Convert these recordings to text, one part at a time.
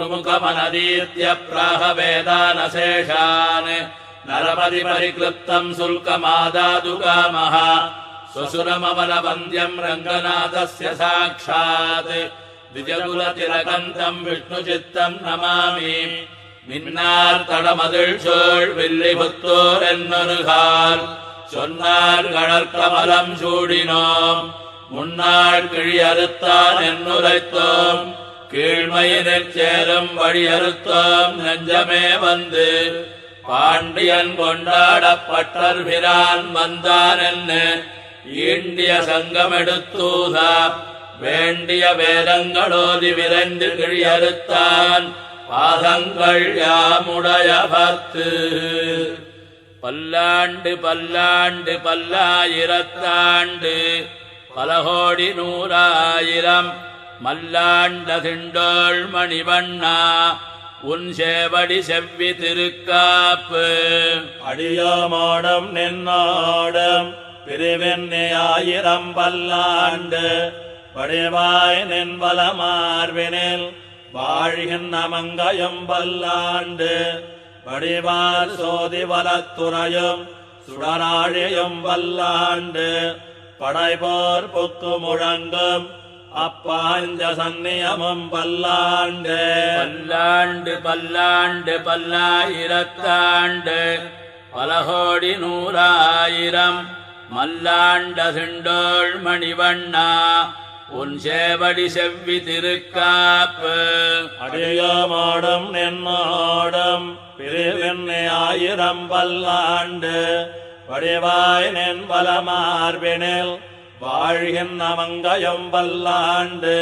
गुरुमुखमनदीत्य प्राह वेदानशेषान् नरपति परिक्लृप्तम् शुल्कमादादुकामः स्वसुरमवलवन्द्यम् रङ्गनाथस्य साक्षात् द्विजकुलतिलकन्तम् विष्णुचित्तम् नमामि மின்னார் தடமதில் சோழ் வில்லிபுத்தோர் என்னொருகால் சொன்னார் கடற்கமலம் சூடினோம் முன்னாள் கிழி அறுத்தான் என்னுரைத்தோம் கீழ்மையினிற் சேரும் வழியறுத்தோம் நெஞ்சமே வந்து. பாண்டியன் கொண்டாடப்பட்டர் பிரான் வந்தான் என்ன ஈண்டிய சங்கமெடுத்தூதா. வேண்டிய வேதங்களோதி விரைந்து கிழியறுத்தான். பாதங்கள் யாமுடைய பத்து பல்லாண்டு பல்லாண்டு பல்லாயிரத்தாண்டு. பலகோடி நூறாயிரம் மல்லாண்ட திண்டோள் மணிவண்ணா உன் சேவடி செவ்வி திருக்காப்பு. அடியாமாடம் நின்னாடம் பிரிவெண்ணி ஆயிரம் பல்லாண்டு. வடிவாய் நின்பலமார்வினில் வாழ்கின்ற மங்கையும் பல்லாண்டு. வடிவார் சோதி வலத்துறையும் சுடராழியும் பல்லாண்டு. படைபோர் புக்கு முழங்கும் அப்பாஞ்ச சந்நியமும் பல்லாண்டு. பல்லாண்டு பல்லாண்டு பல்லாயிரத்தாண்டு. பலகோடி நூறாயிரம் மல்லாண்ட திண்டோள் மணிவண்ணா உன் சேவடி செவ்வி திருக்காப்பு. அடியோமோடும் நின்னோடும் பிரிவெண்ணி ஆயிரம் பல்லாண்டு. வடிவாய் நின்பல மார்பினில் வாழ்கின்ற மங்கையும் வல்லாண்டு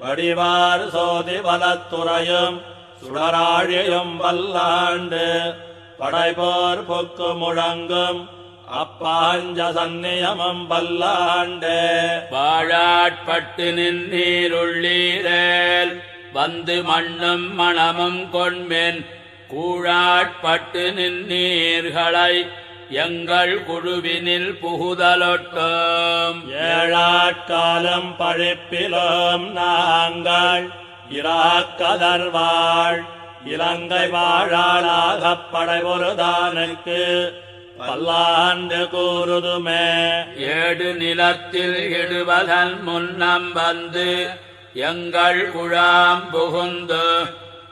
வடிவார் சோதி வலத்துறையும் சுடராழியும் வல்லாண்டு படைபோர் பொக்கு முழங்கும் அப்பாஞ்ச சந்நியமம் வல்லாண்டு. வாழாட்பட்டு நின்றீருள்ளீரேல் வந்து மண்ணும் மணமும் கொண்மென் கூழாட்பட்டு நின்னீர்களை எங்கள் குழுவினில் புகுதலொட்டும். ஏழாட்காலம் பழிப்பிலும் நாங்கள் இராக்கதர்வாள். இலங்கை வாழாளாகப் படைபொருதானுக்கு பல்லாண்டு கூறுதுமே. ஏடு நிலத்தில் இடுவதன் முன்னம் வந்து எங்கள் குழாம் புகுந்து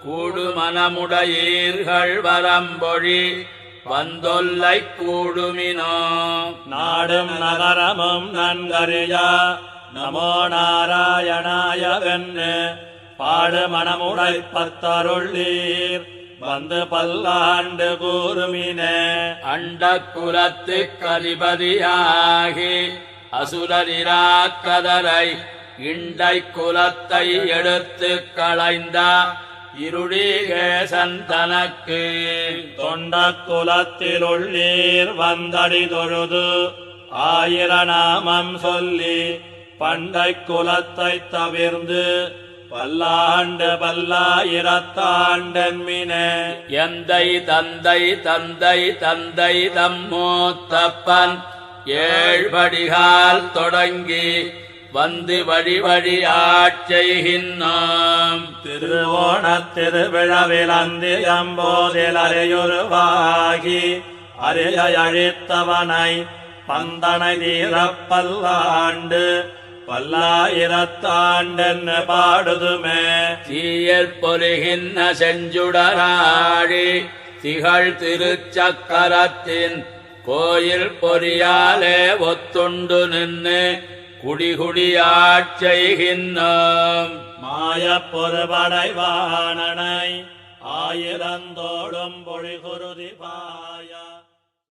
கூடுமனமுடையீர்கள் வரம்பொழி. வந்தொல்லை கூடுமினோ. நாடும் நகரமும் நன்கறியா. நமோ நாராயணாய வென்னு பாடு மனமுடை பத்தருள்ளீர் வந்து பல்லாண்டு கூறுமினே. அண்ட குலத்து கதிபதியாகி அசுரரிராக்கதரை இண்டை குலத்தை எடுத்து களைந்த. இருளீக சந்தனக்கு தொண்ட குலத்தில் உள்ளீர் வந்தடி தொழுது ஆயிர நாமம் சொல்லி பண்டை குலத்தை தவிர்ந்து பல்லாண்டு பல்லாயிரத்தாண்டன்மினே. எந்தை தந்தை தந்தை தந்தை தம்மூத்தப்பன் ஏழ்படிகால் தொடங்கி வந்து வழி வழி ஆட்செய்கின்றோம் திருவோணத் திருவிழாவில் அந்தியம்போதில் அரையுருவாகி அரிய அழித்தவனை பந்தனை தீரப் பல்லாண்டு பல்லாயிரத்தாண்டென்னு பாடுதுமே. தீயல் பொருகின்ற செஞ்சுடராழி திகழ் திருச்சக்கரத்தின் கோயில் பொறியாலே ஒத்துண்டு நின்று குடிகுடியாட்செய்கின்றோம் மாயப் பொறுபடைவானனை ஆயிரந்தோடும் பொழிகுருதி பாய.